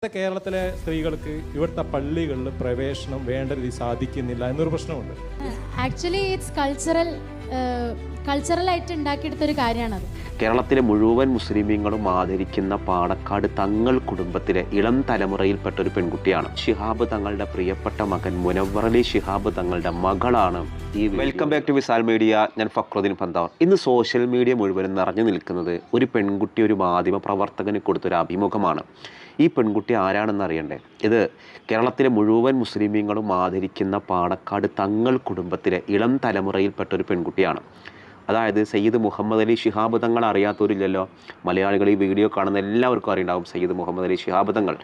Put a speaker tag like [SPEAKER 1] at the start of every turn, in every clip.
[SPEAKER 1] ഇന്നത്തെ കേരളത്തിലെ സ്ത്രീകൾക്ക് ഇവിടുത്തെ പള്ളികളിൽ പ്രവേശനം വേണ്ട രീതി സാധിക്കുന്നില്ല എന്നൊരു പ്രശ്നമുണ്ട്.
[SPEAKER 2] ആക്ച്വലി ഇറ്റ്സ് കൾച്ചറൽ കൾച്ചറലായിട്ട് ഉണ്ടാക്കിയെടുത്തൊരു കാര്യമാണത്.
[SPEAKER 3] കേരളത്തിലെ മുഴുവൻ മുസ്ലിമീങ്ങളും ആദരിക്കുന്ന പാണക്കാട് തങ്ങൾ കുടുംബത്തിലെ ഇളം തലമുറയിൽപ്പെട്ട ഒരു പെൺകുട്ടിയാണ്. ഷിഹാബ് തങ്ങളുടെ പ്രിയപ്പെട്ട മകൻ മുനവറലി അലി ഷിഹാബ് തങ്ങളുടെ മകളാണ്. ഈ welcome back to Visal media ഞാൻ ഫക്രുദ്ദീൻ പന്താവർ. ഇന്ന് സോഷ്യൽ മീഡിയ മുഴുവനും നിറഞ്ഞു നിൽക്കുന്നത് ഒരു പെൺകുട്ടി ഒരു മാധ്യമ പ്രവർത്തകന് കൊടുത്തൊരു അഭിമുഖമാണ്. ഈ പെൺകുട്ടി ആരാണെന്ന് അറിയണ്ടേ? ഇത് കേരളത്തിലെ മുഴുവൻ മുസ്ലിമീങ്ങളും ആദരിക്കുന്ന പാണക്കാട് തങ്ങൾ കുടുംബത്തിലെ ഇളം തലമുറയിൽപ്പെട്ട ഒരു പെൺകുട്ടിയാണ്. അതായത് സയ്യിദ് മുഹമ്മദ് അലി ശിഹാബ് തങ്ങൾ അറിയാത്തവരില്ലല്ലോ. മലയാളികൾ ഈ വീഡിയോ കാണുന്ന എല്ലാവർക്കും അറിയുണ്ടാവും സയ്യിദ് മുഹമ്മദ് അലി ശിഹാബ് തങ്ങൾ.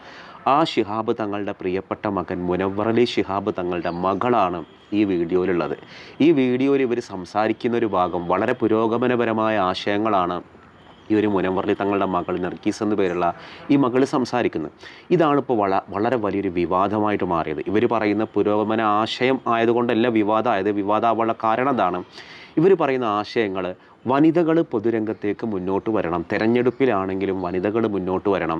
[SPEAKER 3] ആ ശിഹാബ് തങ്ങളുടെ പ്രിയപ്പെട്ട മകൻ മുനവർ അലി ശിഹാബ് തങ്ങളുടെ മകളാണ് ഈ വീഡിയോയിലുള്ളത്. ഈ വീഡിയോയിൽ ഇവർ സംസാരിക്കുന്ന ഒരു ഭാഗം വളരെ പുരോഗമനപരമായ ആശയങ്ങളാണ് ഈ ഒരു മുനവർലി തങ്ങളുടെ മകൾ നർഗീസ് എന്ന പേരുള്ള ഈ മകൾ സംസാരിക്കുന്നത് ഇതാണ് ഇപ്പോൾ വള വളരെ വലിയൊരു വിവാദമായിട്ട് മാറിയത്. ഇവർ പറയുന്ന പുരോഗമന ആശയം ആയതുകൊണ്ടല്ല വിവാദമായത് വിവാദമാവാനുള്ള കാരണം എന്താണ് ഇവർ പറയുന്ന ആശയങ്ങൾ വനിതകൾ പൊതുരംഗത്തേക്ക് മുന്നോട്ട് വരണം. തെരഞ്ഞെടുപ്പിലാണെങ്കിലും വനിതകൾ മുന്നോട്ട് വരണം.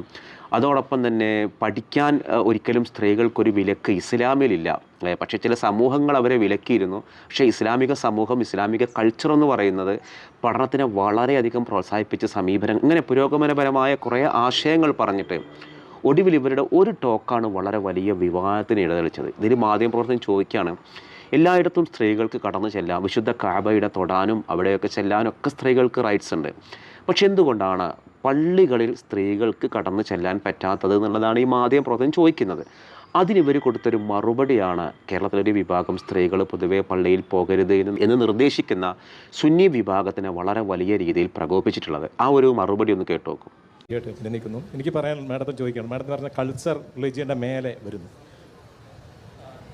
[SPEAKER 3] അതോടൊപ്പം തന്നെ പഠിക്കാൻ ഒരിക്കലും സ്ത്രീകൾക്കൊരു വിലക്ക് ഇസ്ലാമിലില്ല. പക്ഷേ ചില സമൂഹങ്ങൾ അവരെ വിലക്കിയിരുന്നു. പക്ഷേ ഇസ്ലാമിക സമൂഹം ഇസ്ലാമിക കൾച്ചർ എന്ന് പറയുന്നത് പഠനത്തിനെ വളരെയധികം പ്രോത്സാഹിപ്പിച്ച സമീപനം ഇങ്ങനെ പുരോഗമനപരമായ കുറേ ആശയങ്ങൾ പറഞ്ഞിട്ട് ഒടുവിൽ ഇവരുടെ ഒരു ടോക്കാണ് വളരെ വലിയ വിവാദത്തിന് ഇടതെളിച്ചത് ഇതിൽ മാധ്യമപ്രവർത്തനം ചോദിക്കുകയാണ് എല്ലായിടത്തും സ്ത്രീകൾക്ക് കടന്നു ചെല്ലാം. വിശുദ്ധ കാബയുടെ തൊടാനും അവിടെയൊക്കെ ചെല്ലാനും ഒക്കെ സ്ത്രീകൾക്ക് റൈറ്റ്സ് ഉണ്ട്. പക്ഷെ എന്തുകൊണ്ടാണ് പള്ളികളിൽ സ്ത്രീകൾക്ക് കടന്നു ചെല്ലാൻ പറ്റാത്തത് എന്നുള്ളതാണ് ഈ മാധ്യമ പ്രവർത്തനം ചോദിക്കുന്നത്. അതിനിവർ കൊടുത്തൊരു മറുപടിയാണ് കേരളത്തിലൊരു വിഭാഗം സ്ത്രീകൾ പൊതുവേ പള്ളിയിൽ പോകരുത് എന്ന് നിർദ്ദേശിക്കുന്ന സുന്നി വിഭാഗത്തിനെ വളരെ വലിയ രീതിയിൽ പ്രകോപിച്ചിട്ടുള്ളത് ആ ഒരു മറുപടി ഒന്ന് കേട്ടു നോക്കും
[SPEAKER 1] കേട്ട് എനിക്ക് പറയാൻ മാഡത്തിന് ചോദിക്കണം. മാഡത്തിന് പറഞ്ഞ കൾച്ചർ റിലീജിയന്റെ മേലെ വരുന്നു.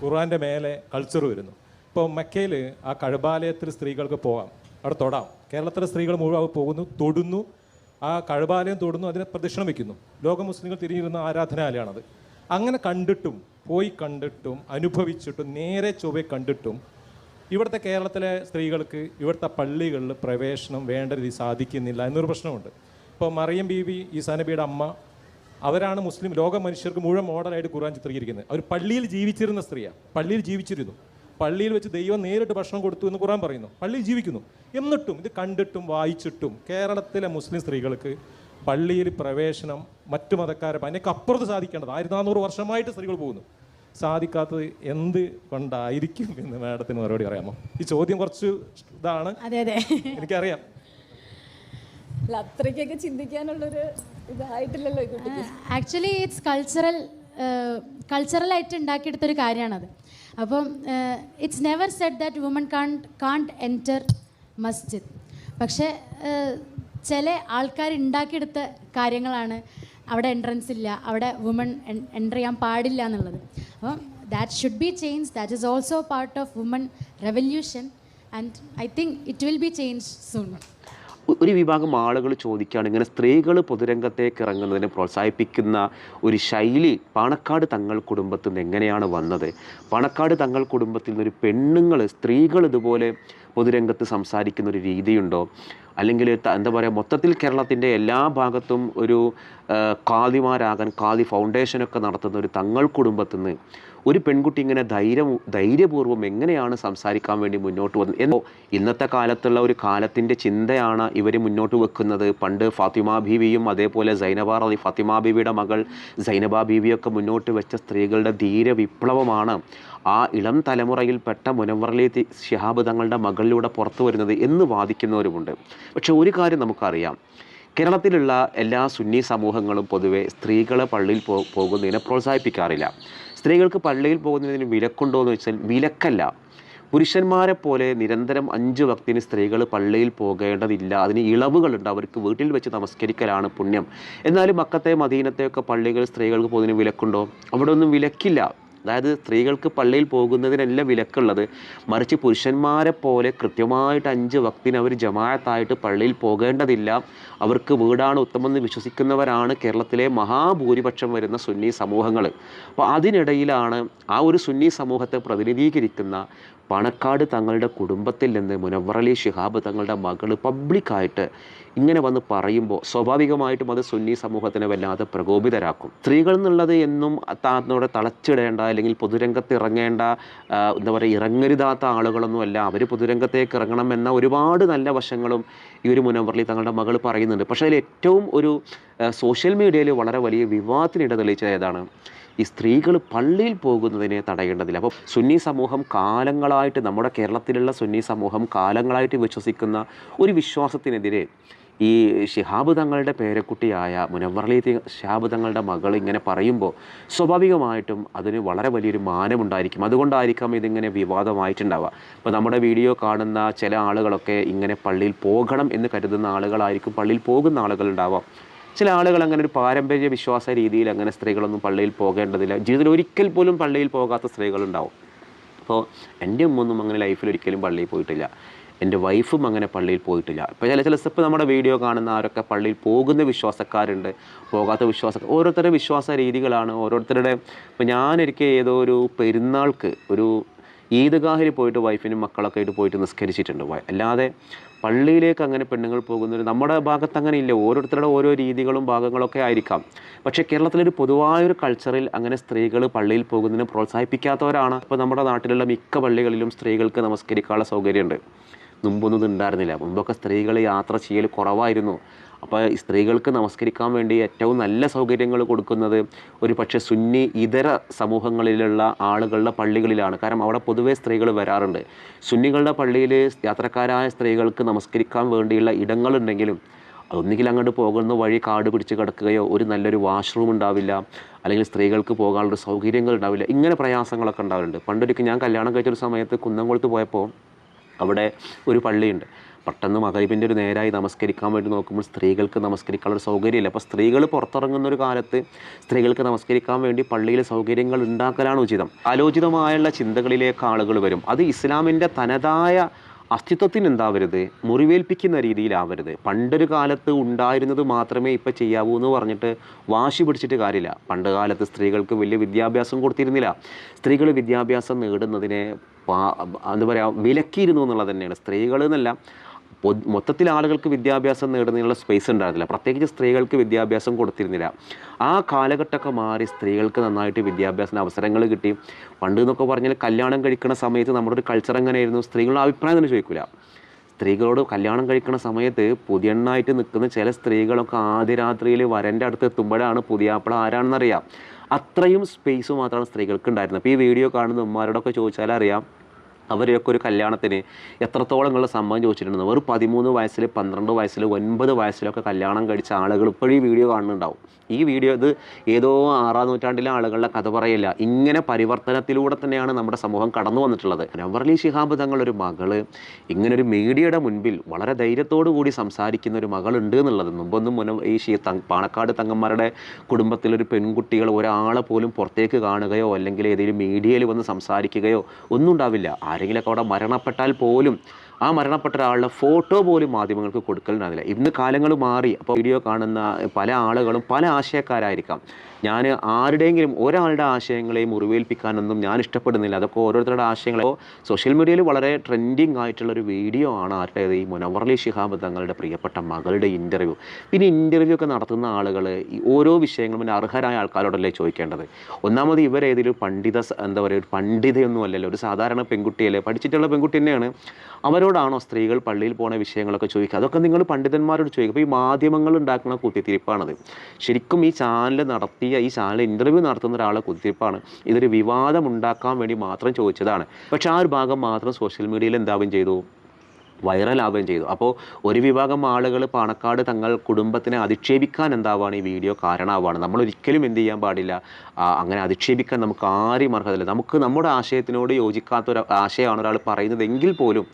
[SPEAKER 1] ഖുർആന്റെ മേലെ കൾച്ചർ വരുന്നു. ഇപ്പോൾ മക്കയിൽ ആ കഴബാലയത്തിൽ സ്ത്രീകൾക്ക് പോകാം. അവിടെ തൊടാം. കേരളത്തിലെ സ്ത്രീകൾ മുഴുവൻ പോകുന്നു തൊടുന്നു. ആ കഴബാലയം തൊടുന്നു അതിനെ പ്രദക്ഷിണം വയ്ക്കുന്നു. ലോക മുസ്ലിങ്ങൾ തിരിഞ്ഞിരുന്ന ആരാധനാലയമാണത് അങ്ങനെ കണ്ടിട്ടും പോയി കണ്ടിട്ടും അനുഭവിച്ചിട്ടും നേരെ ചൊവ്വെ കണ്ടിട്ടും ഇവിടുത്തെ കേരളത്തിലെ സ്ത്രീകൾക്ക് ഇവിടുത്തെ പള്ളികളിൽ പ്രവേശനം വേണ്ട രീതി സാധിക്കുന്നില്ല എന്നൊരു പ്രശ്നമുണ്ട്. ഇപ്പോൾ മറിയം ബീവി ഈ സനബിയുടെ അമ്മ അവരാണ് മുസ്ലിം ലോക മനുഷ്യർക്ക് മുഴുവൻ മോഡലായിട്ട് ഖുർആൻ ചിത്രീകരിക്കുന്നത്. അവർ പള്ളിയിൽ ജീവിച്ചിരുന്ന സ്ത്രീയാണ് പള്ളിയിൽ ജീവിച്ചിരുന്നു. പള്ളിയിൽ വെച്ച് ദൈവം നേരിട്ട് ഭക്ഷണം കൊടുത്തു എന്ന് ഖുർആൻ പറയുന്നു. പള്ളിയിൽ ജീവിക്കുന്നു. എന്നിട്ടും ഇത് കണ്ടിട്ടും വായിച്ചിട്ടും കേരളത്തിലെ മുസ്ലിം സ്ത്രീകൾക്ക് പള്ളിയിൽ പ്രവേശനം മറ്റു മതക്കാരെ അതിനൊക്കെ അപ്പുറത്ത് സാധിക്കേണ്ടത് ആയിരത്തി നാനൂറ് വർഷമായിട്ട് സ്ത്രീകൾ പോകുന്നു. സാധിക്കാത്തത് എന്ത് കൊണ്ടായിരിക്കും എന്ന് മാഡത്തിന് മറുപടി അറിയാമോ ഈ ചോദ്യം കുറച്ച് ഇതാണ്. എനിക്കറിയാം.
[SPEAKER 4] അത്രയ്ക്കൊക്കെ ചിന്തിക്കാനുള്ളൊരു ഇതായിട്ടില്ലല്ലോ
[SPEAKER 2] ആക്ച്വലി ഇറ്റ്സ് കൾച്ചറൽ കൾച്ചറലായിട്ട് ഉണ്ടാക്കിയെടുത്തൊരു കാര്യമാണത് അപ്പം it's never said that woman can't can't enter മസ്ജിദ് പക്ഷേ ചില ആൾക്കാർ ഉണ്ടാക്കിയെടുത്ത കാര്യങ്ങളാണ് അവിടെ എൻട്രൻസ് ഇല്ല അവിടെ വുമൺ എന്റർ ചെയ്യാൻ പാടില്ല എന്നുള്ളത്. അപ്പം that should be change that is also part of woman revolution and I think it will be change soon
[SPEAKER 3] ഒരു വിഭാഗം ആളുകൾ ചോദിക്കുകയാണ്. ഇങ്ങനെ സ്ത്രീകൾ പൊതുരംഗത്തേക്ക് ഇറങ്ങുന്നതിനെ പ്രോത്സാഹിപ്പിക്കുന്ന ഒരു ശൈലി പാണക്കാട് തങ്ങൾ കുടുംബത്തിൽ നിന്ന് എങ്ങനെയാണ് വന്നത്? പാണക്കാട് തങ്ങൾ കുടുംബത്തിൽ നിന്നൊരു പെണ്ണുങ്ങൾ സ്ത്രീകൾ ഇതുപോലെ പൊതുരംഗത്ത് സംസാരിക്കുന്ന ഒരു രീതിയുണ്ടോ? അല്ലെങ്കിൽ എന്താ പറയുക മൊത്തത്തിൽ കേരളത്തിന്റെ എല്ലാ ഭാഗത്തും ഒരു കാദിമാരാകാൻ കാദി ഫൗണ്ടേഷനൊക്കെ നടത്തുന്ന ഒരു തങ്ങൾ കുടുംബത്തിൽ നിന്ന് ഒരു പെൺകുട്ടി ഇങ്ങനെ ധൈര്യം ധൈര്യപൂർവം എങ്ങനെയാണ് സംസാരിക്കാൻ വേണ്ടി മുന്നോട്ട് വന്നത്? എന്നോ ഇന്നത്തെ കാലത്തുള്ള ഒരു കാലത്തിന്റെ ചിന്തയാണ് ഇവർ മുന്നോട്ട് വെക്കുന്നത്. പണ്ട് ഫാത്തിമ ബീവിയും അതേപോലെ സൈനബ അലി ഫാത്തിമ ബീവിയുടെ മകൾ സൈനബ ബീവിയൊക്കെ മുന്നോട്ട് വെച്ച സ്ത്രീകളുടെ ധീര വിപ്ലവമാണ് ആ ഇളം തലമുറയിൽപ്പെട്ട മുനവറലി ശിഹാബ് തങ്ങളുടെ മകളിലൂടെ പുറത്തു വരുന്നത് എന്ന് വാദിക്കുന്നവരുമുണ്ട്. പക്ഷേ ഒരു കാര്യം നമുക്കറിയാം. കേരളത്തിലുള്ള എല്ലാ സുന്നി സമൂഹങ്ങളും പൊതുവെ സ്ത്രീകളെ പള്ളിയിൽ പോകുന്നതിനെ പ്രോത്സാഹിപ്പിക്കാറില്ല. സ്ത്രീകൾക്ക് പള്ളിയിൽ പോകുന്നതിന് വിലക്കുണ്ടോ എന്ന് വെച്ചാൽ വിലക്കല്ല. പുരുഷന്മാരെ പോലെ നിരന്തരം അഞ്ച് വക്തിന് സ്ത്രീകൾ പള്ളിയിൽ പോകേണ്ടതില്ല. അതിന് ഇളവുകളുണ്ട്. അവർക്ക് വീട്ടിൽ വെച്ച് നമസ്കരിക്കലാണ് പുണ്യം. എന്നാലും മക്കത്തെ മദീനത്തെയൊക്കെ പള്ളികൾ സ്ത്രീകൾക്ക് പോകുന്നതിന് വിലക്കുണ്ടോ? അവിടെ ഒന്നും വിലക്കില്ല. അതായത് സ്ത്രീകൾക്ക് പള്ളിയിൽ പോകുന്നതിനല്ല വിലക്കുള്ളത്. മറിച്ച് പുരുഷന്മാരെ പോലെ കൃത്യമായിട്ട് അഞ്ച് വക്തിന് അവർ ജമാഅത്തായിട്ട് പള്ളിയിൽ പോകേണ്ടതില്ല. അവർക്ക് വീടാണ് ഉത്തമെന്ന് വിശ്വസിക്കുന്നവരാണ് കേരളത്തിലെ മഹാഭൂരിപക്ഷം വരുന്ന സുന്നി സമൂഹങ്ങൾ അപ്പോൾ അതിനിടയിലാണ് ആ ഒരു സുന്നി സമൂഹത്തെ പ്രതിനിധീകരിക്കുന്ന പണക്കാട് തങ്ങളുടെ കുടുംബത്തിൽ നിന്ന് മുനവറലി ഷിഹാബ് തങ്ങളുടെ മകൾ പബ്ലിക്കായിട്ട് ഇങ്ങനെ വന്ന് പറയുമ്പോൾ സ്വാഭാവികമായിട്ടും അത് സുന്നി സമൂഹത്തിനെ വല്ലാതെ പ്രകോപിതരാക്കും. സ്ത്രീകൾ എന്നുള്ളത് എന്നും താന്നോടെ തളച്ചിടേണ്ട അല്ലെങ്കിൽ പൊതുരംഗത്ത് ഇറങ്ങേണ്ട എന്താ പറയുക ഇറങ്ങരുതാത്ത ആളുകളൊന്നുമല്ല അവർ പൊതുരംഗത്തേക്ക് ഇറങ്ങണം എന്ന ഒരുപാട് നല്ല വശങ്ങളും ഈ ഒരു മുനവറലി തങ്ങളുടെ മകൾ പറയുന്നുണ്ട്. പക്ഷേ അതിൽ ഏറ്റവും ഒരു സോഷ്യൽ മീഡിയയിൽ വളരെ വലിയ വിവാദത്തിനിട തെളിയിച്ചത് ഏതാണ്? ഈ സ്ത്രീകൾ പള്ളിയിൽ പോകുന്നതിനെ തടയേണ്ടതില്ല. അപ്പോൾ സുന്നി സമൂഹം കാലങ്ങളായിട്ട് നമ്മുടെ കേരളത്തിലുള്ള സുന്നി സമൂഹം കാലങ്ങളായിട്ട് വിശ്വസിക്കുന്ന ഒരു വിശ്വാസത്തിനെതിരെ ഈ ഷിഹാബ് തങ്ങളുടെ പേരക്കുട്ടിയായ മുനവറലി ഷിഹാബ് തങ്ങളുടെ മകൾ ഇങ്ങനെ പറയുമ്പോൾ സ്വാഭാവികമായിട്ടും അതിന് വളരെ വലിയൊരു മാനമുണ്ടായിരിക്കും. അതുകൊണ്ടായിരിക്കാം ഇതിങ്ങനെ വിവാദമായിട്ടുണ്ടാവുക. അപ്പോൾ നമ്മുടെ വീഡിയോ കാണുന്ന ചില ആളുകളൊക്കെ ഇങ്ങനെ പള്ളിയിൽ പോകണം എന്ന് കരുതുന്ന ആളുകളായിരിക്കും പള്ളിയിൽ പോകുന്ന ആളുകളുണ്ടാവാം ചില ആളുകൾ അങ്ങനെ ഒരു പാരമ്പര്യ വിശ്വാസ രീതിയിൽ അങ്ങനെ സ്ത്രീകളൊന്നും പള്ളിയിൽ പോകേണ്ടതില്ല. ജീവിതത്തിൽ ഒരിക്കൽ പോലും പള്ളിയിൽ പോകാത്ത സ്ത്രീകളുണ്ടാവും. അപ്പോൾ എന്റെ ഉമ്മൊന്നും അങ്ങനെ ലൈഫിൽ ഒരിക്കലും പള്ളിയിൽ പോയിട്ടില്ല. എന്റെ വൈഫും അങ്ങനെ പള്ളിയിൽ പോയിട്ടില്ല. ഇപ്പോൾ ചില ചില സ്റ്റെപ്പ് നമ്മുടെ വീഡിയോ കാണുന്ന ആരൊക്കെ പള്ളിയിൽ പോകുന്ന വിശ്വാസക്കാരുണ്ട് പോകാത്ത വിശ്വാസ ഓരോരുത്തരുടെ വിശ്വാസ രീതികളാണ്. ഓരോരുത്തരുടെ ഇപ്പോൾ ഞാനൊരിക്കൽ ഏതോ ഒരു പെരുന്നാൾക്ക് ഒരു ഈദ്ഗാഹിൽ പോയിട്ട് വൈഫിനും മക്കളൊക്കെ ആയിട്ട് പോയിട്ട് നിസ്കരിച്ചിട്ടുണ്ട്. അല്ലാതെ പള്ളിയിലേക്ക് അങ്ങനെ പെണ്ണുങ്ങൾ പോകുന്നൊരു നമ്മുടെ ഭാഗത്ത് അങ്ങനെ ഇല്ല. ഓരോരുത്തരുടെ ഓരോ രീതികളും ഭാഗങ്ങളൊക്കെ ആയിരിക്കാം. പക്ഷേ കേരളത്തിലൊരു പൊതുവായൊരു കൾച്ചറിൽ അങ്ങനെ സ്ത്രീകൾ പള്ളിയിൽ പോകുന്നതിന് പ്രോത്സാഹിപ്പിക്കാത്തവരാണ്. ഇപ്പോൾ നമ്മുടെ നാട്ടിലുള്ള മിക്ക പള്ളികളിലും സ്ത്രീകൾക്ക് നമസ്കരിക്കാനുള്ള സൗകര്യമുണ്ട്. മുമ്പൊന്നും ഉണ്ടായിരുന്നില്ല. മുമ്പൊക്കെ സ്ത്രീകൾ യാത്ര ചെയ്യൽ കുറവായിരുന്നു. അപ്പോൾ സ്ത്രീകൾക്ക് നമസ്കരിക്കാൻ വേണ്ടി ഏറ്റവും നല്ല സൗകര്യങ്ങൾ കൊടുക്കുന്നത് ഒരു പക്ഷേ സുന്നി ഇതര സമൂഹങ്ങളിലുള്ള ആളുകളുടെ പള്ളികളിലാണ്. കാരണം അവിടെ പൊതുവേ സ്ത്രീകൾ വരാറുണ്ട്. സുന്നികളുടെ പള്ളിയിൽ യാത്രക്കാരായ സ്ത്രീകൾക്ക് നമസ്കരിക്കാൻ വേണ്ടിയുള്ള ഇടങ്ങളുണ്ടെങ്കിലും അതൊന്നുകിൽ അങ്ങോട്ട് പോകുന്ന വഴി കാട് പിടിച്ച് കിടക്കുകയോ ഒരു നല്ലൊരു വാഷ്റൂം ഉണ്ടാവില്ല അല്ലെങ്കിൽ സ്ത്രീകൾക്ക് പോകാനുള്ള സൗകര്യങ്ങൾ ഉണ്ടാവില്ല ഇങ്ങനെ പ്രയാസങ്ങളൊക്കെ ഉണ്ടാവുന്നുണ്ട് പണ്ടൊരിക്കൽ ഞാൻ കല്യാണം കഴിച്ചൊരു സമയത്ത് കുന്നംകുളത്ത് പോയപ്പോൾ അവിടെ ഒരു പള്ളിയുണ്ട്. പെട്ടെന്ന് മകരീബിന്റെ ഒരു നേരായി നമസ്കരിക്കാൻ വേണ്ടി നോക്കുമ്പോൾ സ്ത്രീകൾക്ക് നമസ്കരിക്കാനുള്ള സൗകര്യമില്ല. അപ്പോൾ സ്ത്രീകൾ പുറത്തിറങ്ങുന്ന ഒരു കാലത്ത് സ്ത്രീകൾക്ക് നമസ്കരിക്കാൻ വേണ്ടി പള്ളിയിൽ സൗകര്യങ്ങൾ ഉണ്ടാക്കലാണ് ഉചിതം. ആലോചിതമായുള്ള ചിന്തകളിലേക്ക് ആളുകൾ വരും. അത് ഇസ്ലാമിന്റെ തനതായ അസ്തിത്വത്തിന് എന്താവരുത്? മുറിവേൽപ്പിക്കുന്ന രീതിയിലാവരുത്. പണ്ടൊരു കാലത്ത് ഉണ്ടായിരുന്നത് മാത്രമേ ഇപ്പോൾ ചെയ്യാവൂ എന്ന് പറഞ്ഞിട്ട് വാശി പിടിച്ചിട്ട് കാര്യമില്ല. പണ്ട് കാലത്ത് സ്ത്രീകൾക്ക് വലിയ വിദ്യാഭ്യാസം കൊടുത്തിരുന്നില്ല. സ്ത്രീകൾ വിദ്യാഭ്യാസം നേടുന്നതിനെ എന്താ പറയുക വിലക്കിയിരുന്നു എന്നുള്ളത് തന്നെയാണ്. സ്ത്രീകൾ എന്നല്ല മൊത്തത്തിൽ ആളുകൾക്ക് വിദ്യാഭ്യാസം നേടുന്നതിനുള്ള സ്പേസ് ഉണ്ടായിരുന്നില്ല. പ്രത്യേകിച്ച് സ്ത്രീകൾക്ക് വിദ്യാഭ്യാസം കൊടുത്തിരുന്നില്ല. ആ കാലഘട്ടമൊക്കെ മാറി സ്ത്രീകൾക്ക് നന്നായിട്ട് വിദ്യാഭ്യാസത്തിന് അവസരങ്ങൾ കിട്ടി. പണ്ട് എന്നൊക്കെ പറഞ്ഞാൽ കല്യാണം കഴിക്കുന്ന സമയത്ത് നമ്മുടെ ഒരു കൾച്ചർ എങ്ങനെയായിരുന്നു? സ്ത്രീകളുടെ അഭിപ്രായം തന്നെ ചോദിക്കില്ല സ്ത്രീകളോട് കല്യാണം കഴിക്കുന്ന സമയത്ത് പുതിയണ്ണായിട്ട് നിൽക്കുന്ന ചില സ്ത്രീകളൊക്കെ ആദ്യ രാത്രിയിൽ വരന്റെ അടുത്ത് എത്തുമ്പോഴാണ് പുതിയാപ്പിള ആരാണെന്നറിയാം. അത്രയും സ്പേസ് മാത്രമാണ് സ്ത്രീകൾക്ക് ഉണ്ടായിരുന്നത്. അപ്പോൾ ഈ വീഡിയോ കാണുന്ന ഉമ്മാരോടൊക്കെ ചോദിച്ചാൽ അറിയാം അവരെയൊക്കെ ഒരു കല്യാണത്തിന് എത്രത്തോളം നിങ്ങൾ സമ്മതം ചോദിച്ചിട്ടുണ്ട് വെറും പതിമൂന്ന് വയസ്സിൽ പന്ത്രണ്ട് വയസ്സിൽ ഒൻപത് വയസ്സിലൊക്കെ കല്യാണം കഴിച്ച ആളുകൾ ഇപ്പോഴും ഈ വീഡിയോ കാണുന്നുണ്ടാവും. ഈ വീഡിയോ ഇത് ഏതോ ആറാം നൂറ്റാണ്ടിലെ ആളുകളുടെ കഥ പറയില്ല. ഇങ്ങനെ പരിവർത്തനത്തിലൂടെ തന്നെയാണ് നമ്മുടെ സമൂഹം കടന്നു വന്നിട്ടുള്ളത്. നവർലി ശിഹാബ് തങ്ങളൊരു മകൾ. ഒരു മീഡിയയുടെ മുൻപിൽ വളരെ ധൈര്യത്തോടു കൂടി സംസാരിക്കുന്ന ഒരു മകളുണ്ട് എന്നുള്ളത്. മുമ്പൊന്നും മുന ഈ തങ് പാണക്കാട് തങ്ങന്മാരുടെ കുടുംബത്തിലൊരു പെൺകുട്ടികൾ ഒരാളെ പോലും പുറത്തേക്ക് കാണുകയോ അല്ലെങ്കിൽ ഏതെങ്കിലും മീഡിയയിൽ വന്ന് സംസാരിക്കുകയോ ഒന്നും ഉണ്ടാവില്ല. ആരെങ്കിലുമൊക്കെ അവിടെ മരണപ്പെട്ടാൽ പോലും ആ മരണപ്പെട്ട ഒരാളുടെ ഫോട്ടോ പോലും മാധ്യമങ്ങൾക്ക് കൊടുക്കലുണ്ടാവില്ല ഇന്ന് കാലങ്ങൾ മാറി. അപ്പോൾ വീഡിയോ കാണുന്ന പല ആളുകളും പല ആശയക്കാരായിരിക്കാം. ഞാൻ ആരുടെയെങ്കിലും ഒരാളുടെ ആശയങ്ങളെ മുറിവേൽപ്പിക്കാനൊന്നും ഞാൻ ഇഷ്ടപ്പെടുന്നില്ല. അതൊക്കെ ഓരോരുത്തരുടെ ആശയങ്ങളോ. സോഷ്യൽ മീഡിയയിൽ വളരെ ട്രെൻഡിങ് ആയിട്ടുള്ളൊരു വീഡിയോ ആണ് ആരുടേത്? ഈ മുനവർലി ശിഹാബ് തങ്ങളുടെ പ്രിയപ്പെട്ട മകളുടെ ഇന്റർവ്യൂ. പിന്നെ ഇന്റർവ്യൂ ഒക്കെ നടത്തുന്ന ആളുകൾ ഈ ഓരോ വിഷയങ്ങളും പിന്നെ അർഹരായ ആൾക്കാരോടല്ലേ ചോദിക്കേണ്ടത്? ഒന്നാമത് ഇവരേതൊരു പണ്ഡിത എന്താ പറയുക ഒരു പണ്ഡിതയൊന്നും അല്ലല്ലോ. ഒരു സാധാരണ പെൺകുട്ടിയല്ലേ? പഠിച്ചിട്ടുള്ള പെൺകുട്ടി തന്നെയാണ്. അവരോടാണോ സ്ത്രീകൾ പള്ളിയിൽ പോണ വിഷയങ്ങളൊക്കെ ചോദിക്കുക? അതൊക്കെ നിങ്ങൾ പണ്ഡിതന്മാരോട് ചോദിക്കുക. അപ്പോൾ ഈ മാധ്യമങ്ങൾ ഉണ്ടാക്കുന്ന കുത്തിത്തിരിപ്പാണത്. ശരിക്കും ഈ ചാനൽ നടത്തിയ ഈ ചാനൽ ഇന്റർവ്യൂ നടത്തുന്ന ഒരാളെ കുത്തിരിപ്പാണ്. ഇതൊരു വിവാദം ഉണ്ടാക്കാൻ വേണ്ടി മാത്രം ചോദിച്ചതാണ്. പക്ഷേ ആ ഒരു ഭാഗം മാത്രം സോഷ്യൽ മീഡിയയിൽ എന്താവും ചെയ്തു? വൈറലാവുകയും ചെയ്തു. അപ്പോൾ ഒരു വിഭാഗം ആളുകൾ പാണക്കാട് തങ്ങൾ കുടുംബത്തിനെ അധിക്ഷേപിക്കാൻ എന്താവാണ്? ഈ വീഡിയോ കാരണമാവാണ്. നമ്മൾ ഒരിക്കലും എന്ത് ചെയ്യാൻ പാടില്ല. അങ്ങനെ അധിക്ഷേപിക്കാൻ നമുക്ക് ആരെയും അർഹതയില്ല. നമുക്ക് നമ്മുടെ ആശയത്തിനോട് യോജിക്കാത്ത ഒരു ആശയമാണ് ഒരാൾ പറയുന്നതെങ്കിൽ പോലും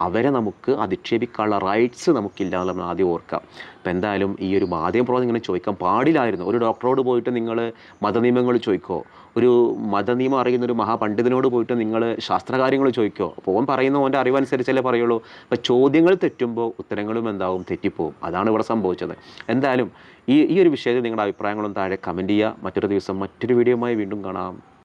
[SPEAKER 3] അവരെ നമുക്ക് അധിക്ഷേപിക്കാനുള്ള റൈറ്റ്സ് നമുക്കില്ല എന്ന് നമ്മൾ ആദ്യം ഓർക്കാം അപ്പോൾ എന്തായാലും ഈ ഒരു മാധ്യമ പ്രവർത്തനം ഇങ്ങനെ ചോദിക്കാൻ പാടില്ലായിരുന്നു. ഒരു ഡോക്ടറോട് പോയിട്ട് നിങ്ങൾ മതനിയമങ്ങൾ ചോദിക്കോ? ഒരു മതനിയമം അറിയുന്ന ഒരു മഹാപണ്ഡിതനോട് പോയിട്ട് നിങ്ങൾ ശാസ്ത്രകാര്യങ്ങൾ ചോദിക്കോ? അപ്പോൾ ഓൻ പറയുന്ന ഓന്റെ അറിവനുസരിച്ചല്ലേ പറയുള്ളൂ. അപ്പോൾ ചോദ്യങ്ങൾ തെറ്റുമ്പോൾ ഉത്തരങ്ങളും എന്താവും? തെറ്റിപ്പോവും. അതാണ് ഇവിടെ സംഭവിച്ചത്. എന്തായാലും ഈ ഈ ഒരു വിഷയത്തിൽ നിങ്ങളുടെ അഭിപ്രായങ്ങളും താഴെ കമന്റ് ചെയ്യുക. മറ്റൊരു ദിവസം മറ്റൊരു വീഡിയോയുമായി വീണ്ടും കാണാം.